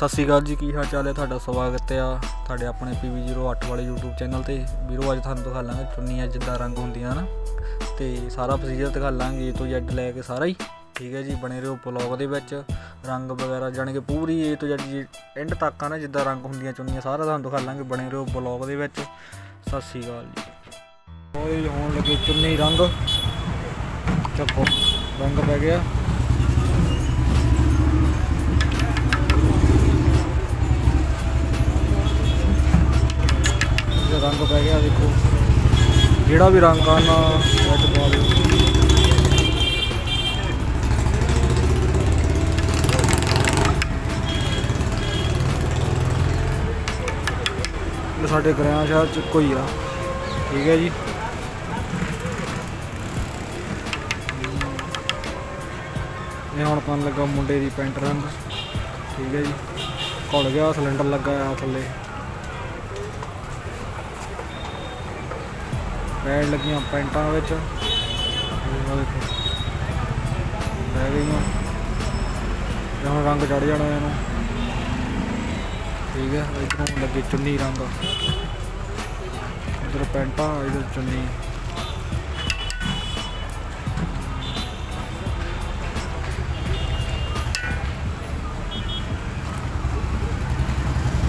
ਸਤਿ ਸ਼੍ਰੀ ਅਕਾਲ ਜੀ, ਕੀ ਹਾਲ ਚਾਲ ਹੈ? ਤੁਹਾਡਾ ਸਵਾਗਤ ਆ ਤੁਹਾਡੇ ਆਪਣੇ PV08 ਵਾਲੇ YouTube ਚੈਨਲ ਤੇ। ਵੀਰੋ, ਅੱਜ ਤੁਹਾਨੂੰ ਦਿਖਾ ਲਾਂਗੇ ਚੁੰਨੀਆਂ ਜਿੱਦਾਂ ਰੰਗ ਹੁੰਦੀਆਂ ਹਨ। ਤੇ ਸਾਰਾ ਪ੍ਰੋਸੀਜਰ ਦਿਖਾ ਲਾਂਗੇ ਏ ਤੋਂ Z ਲੈ ਕੇ ਸਾਰਾ ਹੀ। ਠੀਕ ਹੈ ਜੀ, ਬਣੇ ਰਹੋ ਬਲੌਗ ਦੇ ਵਿੱਚ। ਰੰਗ ਵਗੈਰਾ ਜਾਣੀ ਕਿ ਪੂਰੀ ਏ ਤੋਂ Z ਜੀ ਐਂਡ ਤੱਕ ਆ ਨਾ, ਜਿੱਦਾਂ ਰੰਗ ਹੁੰਦੀਆਂ ਚੁੰਨੀਆਂ, ਸਾਰਾ ਤੁਹਾਨੂੰ ਦਿਖਾ ਲਾਂਗੇ, ਬਣੇ ਰਹੋ ਬਲੌਗ ਦੇ ਵਿੱਚ। ਸਤਿ ਸ਼੍ਰੀ ਅਕਾਲ ਜੀ। ਹੋਈ ਹੋਣ ਲੱਗੇ ਚੁੰਨੀ ਰੰਗ। ਚੱਕੋ, ਰੰਗ ਪੈ ਗਿਆ। ਰੰਗ ਪੈ ਗਿਆ, ਦੇਖੋ। ਜਿਹੜਾ ਵੀ ਰੰਗ ਆ ਨਾ ਪਾ ਦਿਓ ਸਾਡੇ ਗ੍ਰਾਂ ਸ਼ਹਿਰ ਚ ਕੋਈ ਆ। ਠੀਕ ਹੈ ਜੀ। ਇਹ ਹੁਣ ਪਾਣ ਲੱਗਾ ਮੁੰਡੇ ਦੀ ਪੈਂਟ ਰੰਗ। ਠੀਕ ਹੈ ਜੀ। ਘੁਲ ਗਿਆ, ਸਿਲੰਡਰ ਲੱਗਾ ਆ ਥੱਲੇ। ਪੈਡ ਲੱਗੀਆਂ ਪੈਂਟਾਂ ਵਿੱਚ। ਲੈ ਗਈਆਂ ਤੇ ਰੰਗ ਚੜ ਜਾਣਾ ਇਹਨੂੰ। ਠੀਕ ਹੈ ਇਧਰੋਂ ਲੱਗੇ ਚੁੰਨੀ ਰੰਗ। ਇਧਰ ਪੈਂਟਾਂ ਇਧਰ ਚੁੰਨੀ।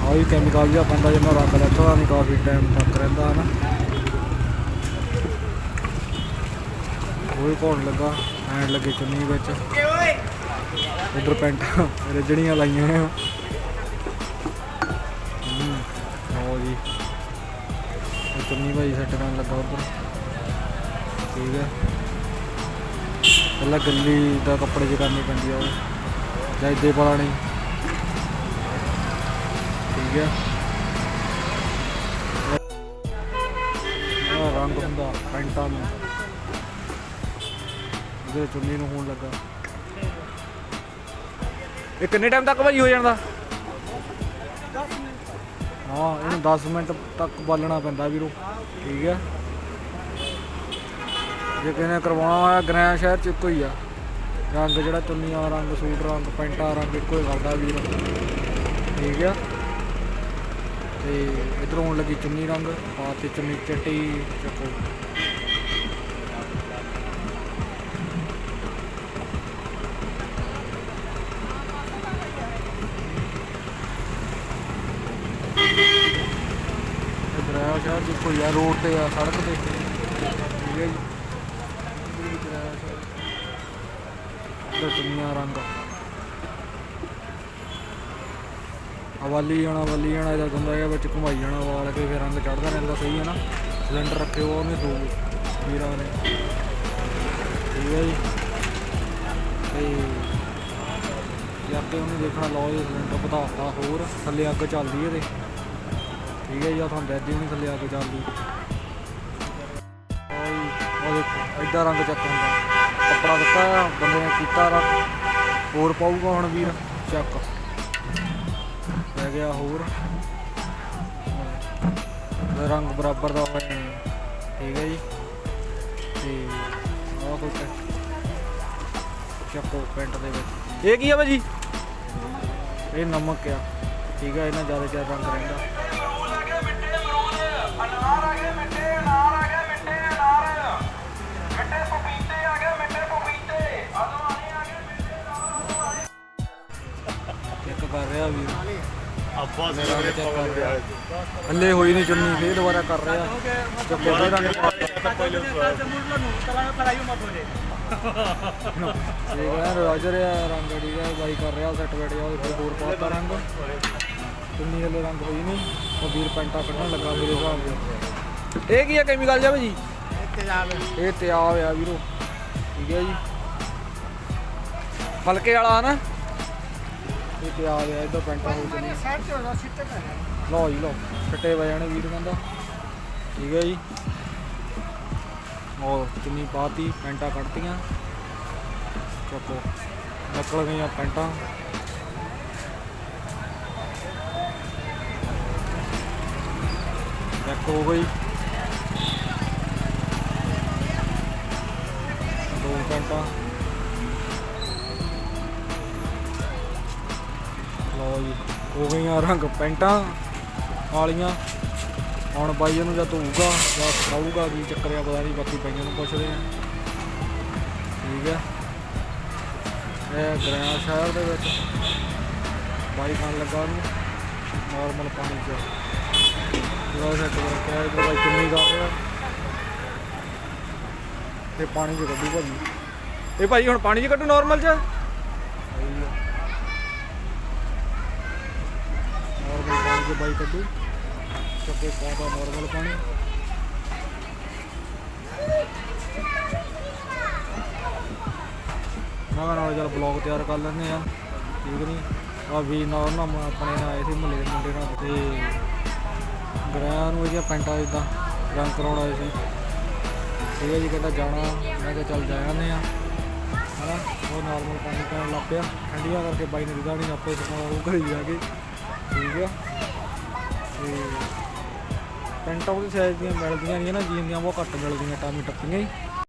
ਆਹ ਵੀ ਕੈਮੀਕਲ ਜਿਹਾ ਪੈਂਦਾ ਜਿੰਨਾ ਰੰਗ ਲੈਤਾ ਨਹੀਂ ਕਾਫੀ ਟਾਈਮ ਤੱਕ ਰਹਿੰਦਾ, ਹੈ ਨਾ ਉਹ ਕੋਣ ਲੱਗਾ ਐਂਡ ਲੱਗੇ ਚੁੰਨੀ ਵਿੱਚ। ਇਧਰ ਪੈਂਟਾਂ ਰਜੜੀਆਂ ਲਾਈਆਂ ਆ। ਹਮ, ਜੀ। ਚੁੰਨੀ ਭਾਈ ਸੈੱਟ ਕਰਨ ਲੱਗਾ ਉਧਰ। ਠੀਕ ਹੈ ਪਹਿਲਾਂ ਗੱਲੀ ਦਾ ਕੱਪੜੇ 'ਚ ਕਰਨੀ ਪੈਂਦੀ ਆ ਉਹ। ਜਾਂ ਇੱਦੇ ਪਤਾ ਨਹੀਂ ਠੀਕ ਹੈ ਰੰਗ ਹੁੰਦਾ ਪੈਂਟਾਂ ਨੂੰ। ਇਹਦੇ ਚੁੰਨੀ ਨੂੰ ਹੋਣ ਲੱਗਾ। ਇਹ ਕਿੰਨੇ ਟਾਈਮ ਤੱਕ ਭਾਈ ਹੋ ਜਾਂਦਾ? ਹਾਂ, ਇਹਨੂੰ 10 ਮਿੰਟ ਤੱਕ ਬਾਲਣਾ ਪੈਂਦਾ ਵੀਰੋ। ਠੀਕ ਹੈ। ਜੇ ਕਿਸੇ ਨੇ ਕਰਵਾਉਣਾ ਹੋਇਆ ਗ੍ਰਾਂ ਸ਼ਹਿਰ ਚ ਇੱਕੋ ਹੀ ਆ। ਰੰਗ ਜਿਹੜਾ ਚੁੰਨੀਆਂ ਰੰਗ, ਸੂਟ ਰੰਗ, ਪੈਂਟਾਂ ਰੰਗ ਇੱਕੋ ਹੀ ਕਰਦਾ ਵੀਰ। ਠੀਕ ਆ ਤੇ ਇਧਰੋਂ ਆਉਣ ਲੱਗੀ ਚੁੰਨੀ ਰੰਗ ਪਾ ਚੁੰਨੀ ਚਿੱਟੀ, ਚੱਕੋ ਇਧਰ ਆ ਸ਼ਹਿਰ ਆ, ਰੋਡ ਤੇ ਆ, ਸੜਕ ਤੇ। ਠੀਕ ਹੈ ਜੀ। ਇਧਰ ਰੰਗ। ਹਵਾਲੀ ਜਾਣਾ, ਵਾਲੀ ਜਾਣਾ, ਇਹਦਾ ਹੁੰਦਾ ਹੈ ਵਿੱਚ ਘੁਮਾਈ ਜਾਣਾ, ਵਾਲ ਕੇ ਫਿਰ ਰੰਗ ਚੜਦਾ ਰਹਿੰਦਾ, ਸਹੀ ਹੈ ਨਾ? ਸਿਲੰਡਰ ਰੱਖਿਓ ਉਹਨੇ ਦੋ ਵੀਰਾਂ ਨੇ। ਠੀਕ ਹੈ ਜੀ। ਤੇ ਜੇ ਅੱਗੇ ਉਹਨੇ ਦੇਖਣਾ, ਲਓ ਜੀ, ਸਿਲੰਡਰ ਵਧਾਤਾ ਹੋਰ, ਥੱਲੇ ਅੱਗ ਚੱਲਦੀ ਇਹਦੇ। ਠੀਕ ਹੈ ਜੀ ਆ ਤੁਹਾਨੂੰ ਦੱਸਦੀ ਨਹੀਂ ਥੱਲੇ ਅੱਗ ਚੱਲਦੀ ਓਏ ਉਹ ਦੇਖੋ ਏਦਾਂ ਰੰਗ ਚੱਕ ਹੁੰਦਾ। ਕੱਪੜਾ ਦਿੱਤਾ, ਬੰਦੇ ਨੇ ਕੀਤਾ ਰੰਗ। ਹੋਰ ਪਾਊਗਾ ਹੁਣ ਵੀਰ? ਚੱਕ। ਪੈ ਗਿਆ ਹੋਰ। ਰੰਗ ਬਰਾਬਰ ਦਾ ਹੋਇਆ ਠੀਕ ਹੈ ਜੀ। ਤੇ ਆਹ ਕੋਈ ਚੱਕੋ ਪੈਂਟ ਦੇ ਵਿੱਚ। ਇਹ ਕੀ ਆ ਭਾਜੀ? ਇਹ ਨਮਕ ਆ। ਠੀਕ ਹੈ ਇਹਨਾਂ ਜ਼ਿਆਦਾ ਜ਼ਿਆਦਾ ਰੰਗ ਰਹਿੰਦਾ। ਅੱਬਾ ਰੰਗ ਚੈੱਕ ਕਰ ਰਿਹਾ ਹੱਲੇ ਹੋਈ ਨਹੀਂ ਚੁੰਨੀ, ਫੇਰ ਦੁਬਾਰਾ ਕਰ ਰਿਹਾ ਚੱਕੋ ਫੇਰ ਰੰਗ ਪਾ ਇਹ ਕਹਿੰਦਾ ਰਾਜਰ ਆ ਰੰਗ ਠੀਕ ਹੈ ਬਾਈ ਕਰ ਰਿਹਾ ਸੈੱਟ ਬੈਠ ਗਿਆ, ਉਹਦੇ ਹੋਰ ਪਾਤਾ ਰੰਗ। ਚੁੰਨੀ ਹਲੇ ਰੰਗ ਹੋਈ ਨਹੀਂ, ਉਹ ਵੀਰ ਪੈਂਟਾ ਕੱਢਣ ਲੱਗਾ ਮੇਰੇ ਹਿਸਾਬ ਨਾਲ। ਇਹ ਕੀ ਆ ਕੈਮੀਕਲ ਜਾ ਭਾਜੀ? ਇਹ ਤਿਆਬ ਆ। ਵੀਰੋ। ਠੀਕ ਹੈ ਜੀ। ਹਲਕੇ ਵਾਲਾ ਨਾ ਇਹ ਤਿਆਬ ਆ ਇਧਰ ਪੈਂਟਾ ਹੋ ਜਣੀ ਲਓ ਜੀ ਲਓ ਛੱਟੇ ਵਜਾਣੇ ਵੀਰ ਕਹਿੰਦਾ। ਠੀਕ ਹੈ ਜੀ। ਉਹ ਚੁੰਨੀ ਪਾਤੀ ਪੈਂਟਾਂ ਕੱਢਤੀਆਂ। ਚੱਕੋ ਨਿਕਲ ਗਈਆਂ ਪੈਂਟਾਂ। ਇੱਕ ਹੋ ਗਈ। ਦੋ ਪੈਂਟਾਂ। ਲਓ ਜੀ, ਹੋ ਗਈਆਂ ਰੰਗ ਪੈਂਟਾਂ, ਵਾਲੀਆਂ। ਹੁਣ ਬਾਈ ਇਹਨੂੰ ਜਾਂ ਧੋਊਗਾ, ਜਾਂ ਸਿਖਾਊਗਾ ਕੀ ਚੱਕਰ ਆ, ਪਤਾ ਨਹੀਂ, ਬਾਕੀ ਬਾਈਆਂ ਨੂੰ ਪੁੱਛਦੇ ਆ। ਠੀਕ ਆ। ਇਹ ਗ੍ਰੈਂਡ ਸ਼ਹਿਰ ਦੇ ਵਿੱਚ ਬਾਈ ਖਾਣ ਲੱਗਾ ਉਹਨੂੰ ਨਾਰਮਲ ਪਾਣੀ ਚ। ਜਿਹੜਾ ਸੈੱਟ ਕਰਕੇ ਇਹ ਬਾਈ ਕਿੰਨੀ ਕਰ ਰਿਹਾ। ਤੇ ਪਾਣੀ ਚ ਕੱਢੂ ਭਾਜੀ ਇਹ ਭਾਈ ਹੁਣ ਪਾਣੀ ਚ ਕੱਢੂ ਨਾਰਮਲ ਚ? ਨਾਰਮਲ ਪਾਣੀ ਬਾਈ ਕੱਢੂ। ਚੱਕੇ ਪਾਦਾ ਨਾਰਮਲ ਪਾਣੀ। ਨਾ ਨਾਲ ਚੱਲ ਬਲੌਗ ਤਿਆਰ ਕਰ ਲੈਂਦੇ ਆ। ਠੀਕ ਨਹੀਂ ਆ ਵੀ ਨਾ ਆਪਣੇ ਨਾਲ ਆਏ ਸੀ ਮੁਹੱਲੇ ਦੇ ਮੁੰਡੇ ਨਾਲ ਤੇ ਗਰਾਂ ਨੂੰ ਇਹਦੀਆਂ ਪੈਂਟਾਂ ਇਦਾਂ ਰੰਗ ਕਰਾਉਣ ਆਏ ਸੀ। ਠੀਕ ਹੈ ਜੀ, ਕਹਿੰਦਾ ਜਾਣਾ। ਮੈਂ ਕਿਹਾ ਚੱਲ ਜਾ ਆਉਂਦੇ ਆ। ਹਨਾ? ਉਹ ਨਾਰਮਲ ਪਾਣੀ ਪੈਣ ਲੱਗ ਪਿਆ। ਠੰਡੀਆਂ ਕਰਕੇ ਬਾਈ ਨੇ ਰਿਦਾ ਨਹੀਂ ਆਪੇ ਸੁਣਾ ਉਹ ਘਰੇ ਜਾ ਕੇ। ਠੀਕ ਆ? ਤੇ ਪੈਂਟਾਂ ਉਹਦੇ ਸਾਈਜ਼ ਦੀਆਂ ਮਿਲਦੀਆਂ ਨਹੀਂ ਨਾ, ਜੀਨ ਦੀਆਂ ਬਹੁਤ ਘੱਟ ਮਿਲਦੀਆਂ ਟਾਮੀ ਟੱਪੀਆਂ ਹੀ।